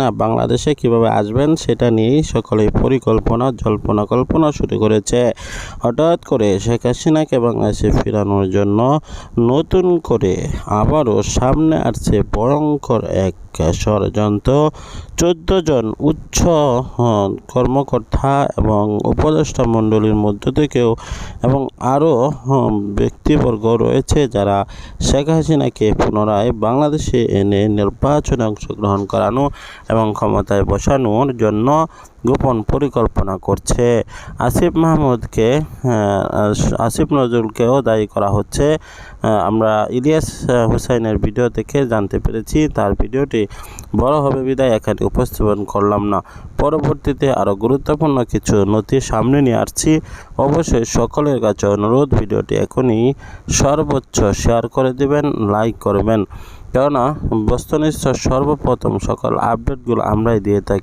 না, বাংলাদেশে কীভাবে আসবেন সেটা নিয়েই সকলেই পরিকল্পনা, জল্পনা কল্পনা শুরু করেছে। হঠাৎ করে শেখ হাসিনাকে বাংলাদেশে ফেরানোর জন্য নতুন করে আবারও সামনে আসছে ভয়ঙ্কর এক ষড়যন্ত্র। চোদ্দ জন উচ্চ কর্মকর্তা এবং উপদেষ্টা মণ্ডলীর মধ্য থেকেও এবং আরও ব্যক্তিবর্গ রয়েছে যারা শেখ হাসিনাকে পুনরায় বাংলাদেশে এনে নির্বাচনে অংশগ্রহণ করানো এবং ক্ষমতায় বসানোর জন্য গোপন পরিকল্পনা করছে। আসিফ মাহমুদকে হ্যাঁ, আসিফ নজরুলকেও দায়ী করা হচ্ছে। আমরা ইলিয়াস হুসাইনের ভিডিও থেকে জানতে পেরেছি তার ভিডিওটি বড় হবে বিদায় এখানে উপস্থাপন করলাম না। পরবর্তীতে আরও গুরুত্বপূর্ণ কিছু নথি সামনে নিয়ে আসছি। অবশ্যই সকলের কাছে অনুরোধ ভিডিওটি এখনই সর্বোচ্চ শেয়ার করে দেবেন লাইক করবেন। কেননা বস্তুনিষ্ঠ সর্বপ্রথম সকল আপডেটগুলো আমরাই দিয়ে থাকি।